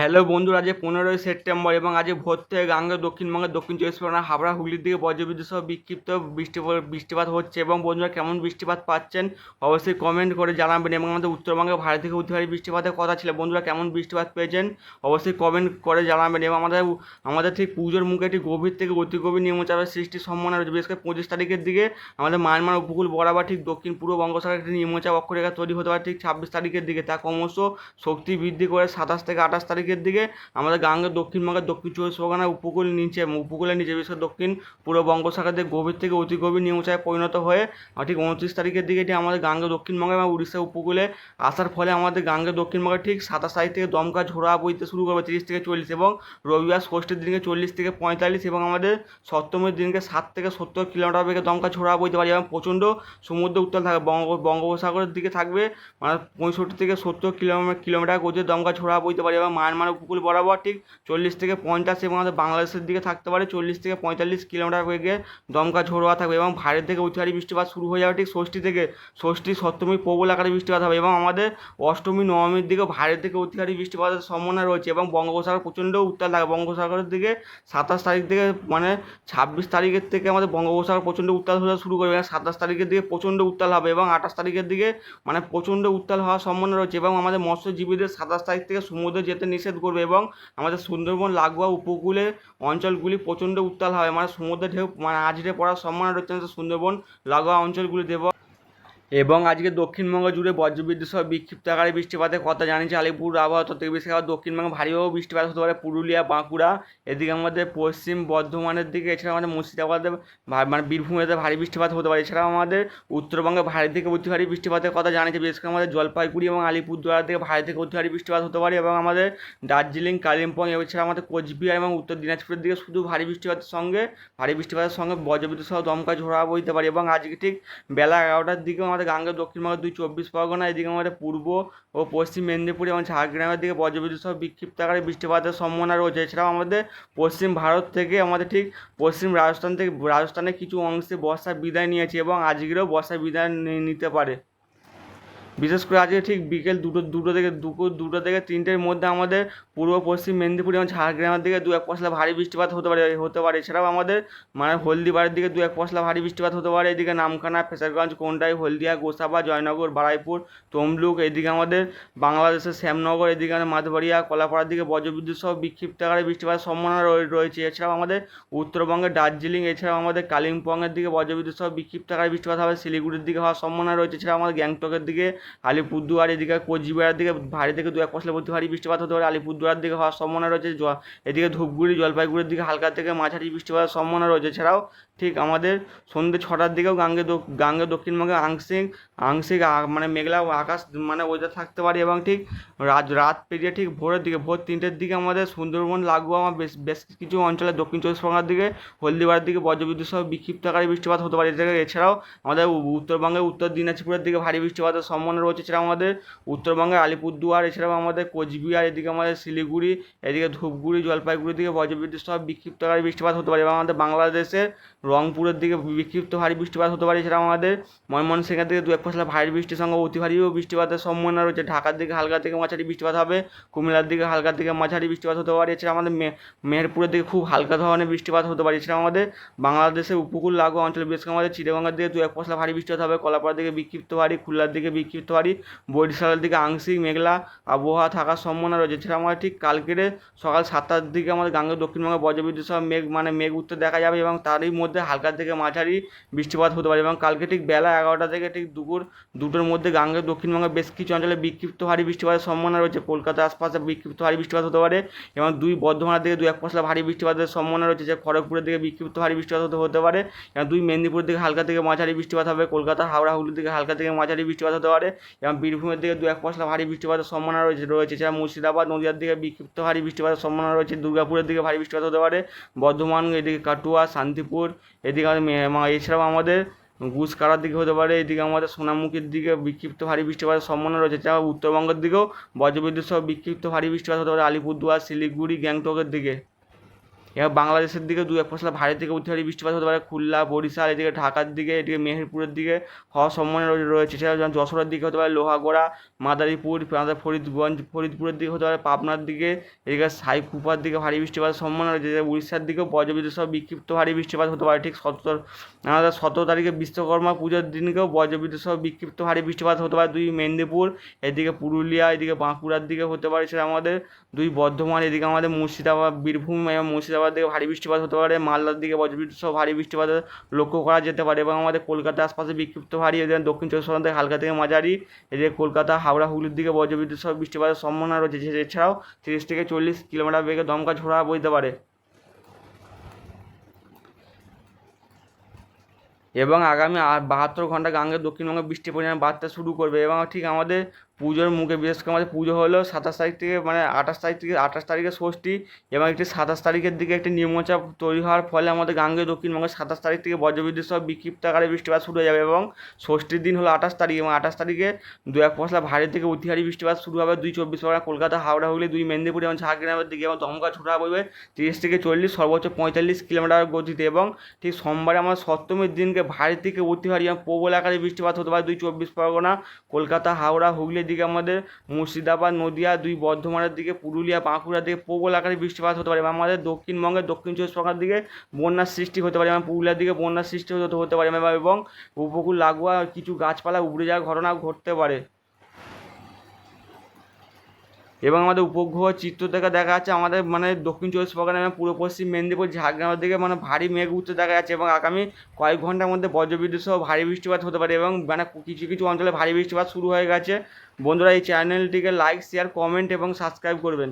Hello বন্ধুরা, আজ পনেরোই সেপ্টেম্বর এবং আজ ভোর থেকে গাঙ্গে দক্ষিণবঙ্গের দক্ষিণ চব্বিশ পরগনা হাবড়া, হুগলির দিকে বজ্রবিদ্যুৎ সহ বিক্ষিপ্ত বৃষ্টি বৃষ্টিপাত হচ্ছে এবং বন্ধুরা কেমন বৃষ্টিপাত পাচ্ছেন অবশ্যই কমেন্ট করে জানাবেন এবং আমাদের উত্তরবঙ্গে ভারী থেকে অতিভারী বৃষ্টিপাতের কথা ছিল। বন্ধুরা কেমন বৃষ্টিপাত পেয়েছেন অবশ্যই কমেন্ট করে জানাবেন এবং আমাদের আমাদের ঠিক পুজোর মুখে একটি গভীর থেকে অতি গভীর নিম্নচাপের সৃষ্টির সম্ভাবনা রয়েছে। বিশেষ করে পঁচিশ তারিখের দিকে আমাদের মায়ানমার উপকূল বরাবর ঠিক দক্ষিণ পূর্ব বঙ্গোপসাগরে একটি নিম্নচাপ অক্ষরেখা তৈরি হতে পারে ঠিক ছাব্বিশ তারিখের দিকে। তা ক্রমশ শক্তি বৃদ্ধি করে সাতাশ থেকে আঠাশ তারিখের দিকে আমাদের গাঙ্গের দক্ষিণবঙ্গের দক্ষিণ চব্বিশ পরগনা উপকূল নিচে উপকূলের নিচে বিশেষ করে দক্ষিণ, পূর্ব বঙ্গোপসাগরের গভীর থেকে অতি গভীর নিম্নচাপে পরিণত হয়ে ঠিক উনত্রিশ তারিখের দিকে এটি আমাদের গাঙ্গে দক্ষিণবঙ্গে এবং উড়িষ্যা উপকূলে আসার ফলে আমাদের গাঙ্গে দক্ষিণবঙ্গে ঠিক সাতাশ তারিখ থেকে দমকা ঝোড়া বইতে শুরু করবে তিরিশ থেকে চল্লিশ এবং রবিবার ষষ্ঠীর দিনকে চল্লিশ থেকে পঁয়তাল্লিশ এবং আমাদের সপ্তমীর দিনকে ষাট থেকে সত্তর কিলোমিটার বেগে দমকা ঝোড়া বইতে পারে এবং প্রচণ্ড সমুদ্র উত্তাল থাকবে। বঙ্গ, বঙ্গোপসাগরের দিকে থাকবে মানে পঁয়ষট্টি থেকে সত্তর কিলোমিটার কিলোমিটার গতিতে দমকা ঝোড়া বইতে পারে এবং মায়ানমার উপকূল বরাবর ঠিক চল্লিশ থেকে পঞ্চাশ এবং আমাদের বাংলাদেশের দিকে থাকতে পারে চল্লিশ থেকে পঁয়তাল্লিশ কিলোমিটার বেগে দমকা ঝোড়োয়া থাকবে এবং ভারত থেকে অতিহারী বৃষ্টিপাত শুরু হয়ে যাবে ঠিক ষষ্ঠী থেকে ষষ্ঠী সপ্তমী প্রবল আকারে বৃষ্টিপাত হবে এবং আমাদের অষ্টমী, নবমীর দিকে ভারত থেকে অতিহারী বৃষ্টিপাতের সম্ভাবনা রয়েছে এবং বঙ্গোপসাগর প্রচণ্ড উত্তাল থাকবে। বঙ্গোপসাগরের দিকে সাতাশ তারিখ থেকে মানে ছাব্বিশ তারিখের থেকে আমাদের বঙ্গোপসাগর প্রচণ্ড উত্তাল হতে শুরু করবে এবং সাতাশ তারিখের দিকে প্রচণ্ড উত্তাল হবে এবং আঠাশ তারিখের দিকে মানে প্রচণ্ড উত্তাল হওয়ার সম্ভাবনা রয়েছে এবং আমাদের মৎস্যজীবীদের সাতাশ তারিখ থেকে সমুদ্রে যেতে নিষেধ করবে এবং আমাদের সুন্দরবন, লাগোয়া উপকূলে অঞ্চলগুলি প্রচণ্ড উত্তাল হবে। মানে সমুদ্রের ঢেউ মানে আজরে পড়ার সম্ভাবনা রয়েছে সুন্দরবন, লাগোয়া অঞ্চলগুলি দেব এবং আজকে দক্ষিণবঙ্গ জুড়ে বজ্রবিদ্যুৎ সহ বিক্ষিপ্ত আকারে বৃষ্টিপাতের কথা জানিয়েছে আলিপুর আবহাওয়া তথ্য বিশেষ করে দক্ষিণবঙ্গে ভারীভাবে বৃষ্টিপাত হতে পারে পুরুলিয়া, বাঁকুড়া, এদিকে আমাদের পশ্চিম বর্ধমানের দিকে এছাড়া আমাদের মুর্শিদাবাদে মানে বীরভূমেতে ভারী বৃষ্টিপাত হতে পারে। এছাড়াও আমাদের উত্তরবঙ্গে ভারী থেকে অতি ভারী বৃষ্টিপাতের কথা জানিয়েছে, বিশেষ করে আমাদের জলপাইগুড়ি এবং আলিপুরদুয়ার থেকে ভারী থেকে অতি ভারী বৃষ্টিপাত হতে পারে এবং আমাদের দার্জিলিং, কালিম্পং এছাড়া আমাদের কোচবিহার এবং উত্তর দিনাজপুরের দিকে শুধু ভারী বৃষ্টিপাতের সঙ্গে, ভারী বৃষ্টিপাতের সঙ্গে বজ্রবিদ্যুৎ সহ দমকা ঝোড়া বইতে পারে। এবং আজকে ঠিক বেলা এগারোটার দিকেও আমাদের গাঙ্গের দক্ষিণবঙ্গের দুই চব্বিশ পরগনা, এদিকে আমাদের পূর্ব ও পশ্চিম মেদিনীপুর এবং ঝাড়গ্রামের দিকে বজ্রবিদ্যুৎ সহ বিক্ষিপ্ত আকারে বৃষ্টিপাতের সম্ভাবনা রয়েছে। এছাড়াও আমাদের পশ্চিম ভারত থেকে, আমাদের ঠিক পশ্চিম রাজস্থান থেকে, রাজস্থানের কিছু অংশে বর্ষা বিদায় নিয়েছে এবং আজকেরও বর্ষা বিদায় নিতে পারে। বিশেষ করে আজকে ঠিক বিকেল দুটো দুটো থেকে, দুপুর দুটো থেকে তিনটের মধ্যে আমাদের পূর্ব পশ্চিম মেদিনীপুর এবং ঝাড়গ্রামের দিকে দু এক পশলা ভারী বৃষ্টিপাত হতে পারে হতে পারে। এছাড়াও আমাদের মানে হলদিবাড়ির দিকে দু এক পশলা ভারী বৃষ্টিপাত হতে পারে। এদিকে নামখানা, ফেসারগঞ্জ কোন্টাই হলদিয়া, গোসাবা, জয়নগর, বারাইপুর, তমলুক, এদিকে আমাদের বাংলাদেশের শ্যামনগর, এদিকে আমাদের মাধবাড়িয়া, কলাপাড়ার দিকে বজ্রবিদ্যুৎ সহ বিক্ষিপ্ত আকারে বৃষ্টিপাতের সম্ভাবনা রয়ে- রয়েছে। এছাড়াও আমাদের উত্তরবঙ্গের দার্জিলিং, এছাড়াও আমাদের কালিম্পংয়ের দিকে বজ্রবিদ্যুৎ সহ বিক্ষিপ্ত আকারে বৃষ্টিপাত হবে। শিলিগুড়ির দিকে হওয়ার সম্ভাবনা রয়েছে। এছাড়াও আমাদের গ্যাংটকের দিকে আলিপুরদুয়ার, এদিকে কোচবিহারের দিকে ভারী থেকে দু এক পশলা প্রতি ভারী বৃষ্টিপাত হতে পারে। আলিপুরদুয়ার দিকে হওয়ার সম্ভাবনা রয়েছে এদিকে ধূপগুড়ি, জলপাইগুড়ির দিকে হালকা থেকে মাঝারি বৃষ্টিপাতের সম্ভাবনা রয়েছে। এছাড়াও ঠিক আমাদের সন্ধ্যে ছটার দিকেও গাঙ্গে গাঙ্গে দক্ষিণবঙ্গে আংশিক আংশিক মানে মেঘলা আকাশ মানে ওয়েদার থাকতে পারে এবং ঠিক রাত রাত পেরিয়ে ঠিক ভোরের দিকে, ভোর তিনটের দিকে আমাদের সুন্দরবন, লাগোয়া আমার বেশ বেশ কিছু অঞ্চলে দক্ষিণ চব্বিশ পরগনার দিকে, হলদিবাড়ির দিকে বজ্রবিদ্যুৎ সহ বিক্ষিপ্ত আকারে বৃষ্টিপাত হতে পারে। এছাড়া এছাড়াও আমাদের উত্তরবঙ্গে উত্তর দিনাজপুরের দিকে ভারী বৃষ্টিপাতের সম্ভাবনা রয়েছে। এছাড়া আমাদের উত্তরবঙ্গের আলিপুরদুয়ার, এছাড়াও আমাদের কোচবিহার, এদিকে আমাদের শিলিগুড়ি, এদিকে ধূপগুড়ি, জলপাইগুড়ির দিকে বজ্রবিদ্যুৎ সহ বিক্ষিপ্ত আকারে বৃষ্টিপাত হতে পারে। এবং আমাদের বাংলাদেশের রংপুরের দিকে বিক্ষিপ্ত ভারী বৃষ্টিপাত হতে পারে এছাড়াও আমাদের ময়মনসিংহের দিকে দু এক পশলা ভারী বৃষ্টির সঙ্গে অতি ভারীও বৃষ্টিপাতের সম্ভাবনা রয়েছে। ঢাকার দিকে হালকা থেকে মাঝারি বৃষ্টিপাত হবে, কুমিল্লার দিকে হালকা থেকে মাঝারি বৃষ্টিপাত হতে পারে। এছাড়া আমাদের মেহেরপুরের দিকে খুব হালকা ধরনের বৃষ্টিপাত হতে পারে। এছাড়া আমাদের বাংলাদেশের উপকূল লাগো অঞ্চলে, বিশেষ করে আমাদের চিটাগঙ্গার দিকে দু এক পশলা ভারী বৃষ্টিপাত হবে। কলাপাড়ার দিকে বিক্ষিপ্ত ভারী খুলনার দিকে বিক্ষিপ্ত ভারী বরিশালের দিকে আংশিক মেঘলা আবহাওয়া থাকার সম্ভাবনা রয়েছে। এছাড়া আমাদের ঠিক কালকেরে সকাল সাতটার দিকে আমাদের গাঙ্গে দক্ষিণবঙ্গে, বজ্রবিদ্যুৎ সহ মেঘ মানে মেঘ উঠতে দেখা যাবে এবং তারই মধ্যে হালকা থেকে মাঝারি বৃষ্টিপাত হতে পারে এবং কালকে ঠিক বেলা এগারোটা থেকে ঠিক দুপুর দুটোর মধ্যে গাঙ্গে দক্ষিণবঙ্গের বেশ কিছু অঞ্চলে বিক্ষিপ্ত ভারী বৃষ্টিপাতের সম্ভাবনা রয়েছে। কলকাতার আশপাশে বিক্ষিপ্ত ভারী বৃষ্টিপাত হতে পারে এবং দুই বর্ধমানের দিকে দু এক পশলা ভারী বৃষ্টিপাতের সম্ভাবনা রয়েছে। যে খড়গপুরের দিকে বিক্ষিপ্ত ভারী বৃষ্টিপাত হতে হতে পারে এবং দুই মেদিনীপুরের দিকে হালকা থেকে মাঝারি বৃষ্টিপাত হবে। কলকাতা, হাওড়া, হুগলির দিকে হালকা থেকে মাঝারি বৃষ্টিপাত হতে পারে এবং বীরভূমের দিকে দু এক পশলা ভারী বৃষ্টিপাতের সম্ভাবনা রয়েছে রয়েছে। এছাড়া মুর্শিদাবাদ, নদীয়ার দিকে বিক্ষিপ্ত ভারী বৃষ্টিপাতের সম্ভাবনা রয়েছে। দুর্গাপুরের দিকে ভারী বৃষ্টিপাত হতে পারে। বর্ধমান, এদিকে কাটুয়া, শান্তিপুর, এদিকে আমাদের এছাড়াও আমাদের গুসকারার দিকে হতে পারে। এদিকে আমাদের সোনামুখীর দিকে বিক্ষিপ্ত ভারী বৃষ্টিপাতের সম্ভাবনা রয়েছে। এছাড়াও উত্তরবঙ্গের দিকেও বজ্রবিদ্যুৎ সহ বিক্ষিপ্ত ভারী বৃষ্টিপাত হতে পারে। আলিপুরদুয়ার, শিলিগুড়ি, গ্যাংটকের দিকে। এবার বাংলাদেশের দিকে দু এক পশলা ভারী থেকে অতি ভারী বৃষ্টিপাত হতে পারে, খুলনা, বরিশাল, এদিকে ঢাকার দিকে, এদিকে মেহেরপুরের দিকে হওয়ার সম্ভাবনা রয়ে- রয়েছে। সেটা যশোরের দিকে হতে পারে, লোহাগড়া, মাদারীপুর ফরিদগঞ্জ, ফরিদপুরের দিকে হতে পারে, পাবনার দিকে, এদিকে সাইকুপার দিকে ভারী বৃষ্টিপাতের সম্ভাবনা রয়েছে। উড়িষ্যার দিকেও বজ্রবিদ্যুৎ সহ বিক্ষিপ্ত ভারী বৃষ্টিপাত হতে পারে। ঠিক সতেরো আমাদের সতেরো তারিখে বিশ্বকর্মা পুজোর দিনকেও বজ্রবিদ্যুৎ সহ বিক্ষিপ্ত ভারী বৃষ্টিপাত হতে পারে। দুই মেদিনীপুর, এদিকে পুরুলিয়া, এদিকে বাঁকুড়ার দিকে হতে পারে। সেটা আমাদের দুই বর্ধমান, এদিকে আমাদের মুর্শিদাবাদ, বীরভূম এবং মুর্শিদাবাদ দিকে ভারী বৃষ্টিপাত হতে পারে, মালদার দিকে বজ্রবিদ্যুৎ সহ ভারী বৃষ্টিপাত লক্ষ্য করা যেতে পারে এবং আমাদের কলকাতার আশপাশে বিক্ষিপ্ত ভারী, এদিকে দক্ষিণ চব্বিশ পরগনা থেকে হালকা থেকে মাঝারি, এদিকে কলকাতা, হাওড়া, হুগলির দিকে বজ্রবিদ্যুৎ সহ বৃষ্টিপাতের সম্ভাবনা রয়েছে এছাড়াও তিরিশ থেকে চল্লিশ কিলোমিটার বেগে দমকা ঝোড়া বইতে পারে। এবং আগামী বাহাত্তর ঘণ্টা গাঙ্গে দক্ষিণবঙ্গে বৃষ্টির পরিমাণ বাড়তে শুরু করবে এবং ঠিক আমাদের পুজোর মুখে, বিশেষ করে আমাদের পুজো হলো সাতাশ তারিখ থেকে মানে আঠাশ তারিখ থেকে, আঠাশ তারিখে ষষ্ঠী এবং একটি সাতাশ তারিখের দিকে একটি নিম্নচাপ তৈরি হওয়ার ফলে আমাদের গাঙ্গে দক্ষিণবঙ্গে সাতাশ তারিখ থেকে বজ্রবিদ্যুৎ সহ বিক্ষিপ্ত আকারে বৃষ্টিপাত শুরু হয়ে যাবে এবং ষষ্ঠীর দিন হলো আঠাশ তারিখ এবং আঠাশ তারিখে দু এক পশলা ভারী থেকে অতিহারী বৃষ্টিপাত শুরু হবে দুই চব্বিশ পরগনা, কলকাতা, হাওড়া, হুগলি, দুই মেদিনীপুর এবং ঝাড়গ্রামের দিকে এবং দমকা ছোটা বইবে তিরিশ থেকে চল্লিশ, সর্বোচ্চ পঁয়তাল্লিশ কিলোমিটার গতিতে এবং ঠিক সোমবারে আমার সপ্তমীর দিনকে ভারী থেকে অতি ভারী এবং প্রবল আকারে বৃষ্টিপাত হতে পারে দুই চব্বিশ পরগনা, কলকাতা, হাওড়া হুগলির দিকে আমাদের মুর্শিদাবাদ, নদীয়া, দুই বর্ধমানের দিকে, পুরুলিয়া, বাঁকুড়ার দিকে প্রবল আকারে বৃষ্টিপাত হতে পারে এবং আমাদের দক্ষিণবঙ্গের দক্ষিণ চব্বিশ পরগনার দিকে বন্যার সৃষ্টি হতে পারে এবং পুরুলিয়ার দিকে বন্যার সৃষ্টি হতে হতে পারে এবং উপকূল লাগোয়া কিছু গাছপালা উপড়ে যাওয়ার ঘটনা ঘটতে পারে। এবং আমাদের উপগ্রহ চিত্র থেকে দেখা যাচ্ছে আমাদের মানে দক্ষিণ চব্বিশ পরগনা এবং পূর্ব পশ্চিম মেদিনীপুর, ঝাড়গ্রামের দিকে মানে ভারী মেঘ উঠতে দেখা যাচ্ছে এবং আগামী কয়েক ঘণ্টার মধ্যে বজ্রবিদ্যুৎ সহ ভারী বৃষ্টিপাত হতে পারে এবং মানে কিছু কিছু অঞ্চলে ভারী বৃষ্টিপাত শুরু হয়ে গেছে। বন্ধুরা, এই চ্যানেলটিকে লাইক শেয়ার কমেন্ট এবং সাবস্ক্রাইব করবেন।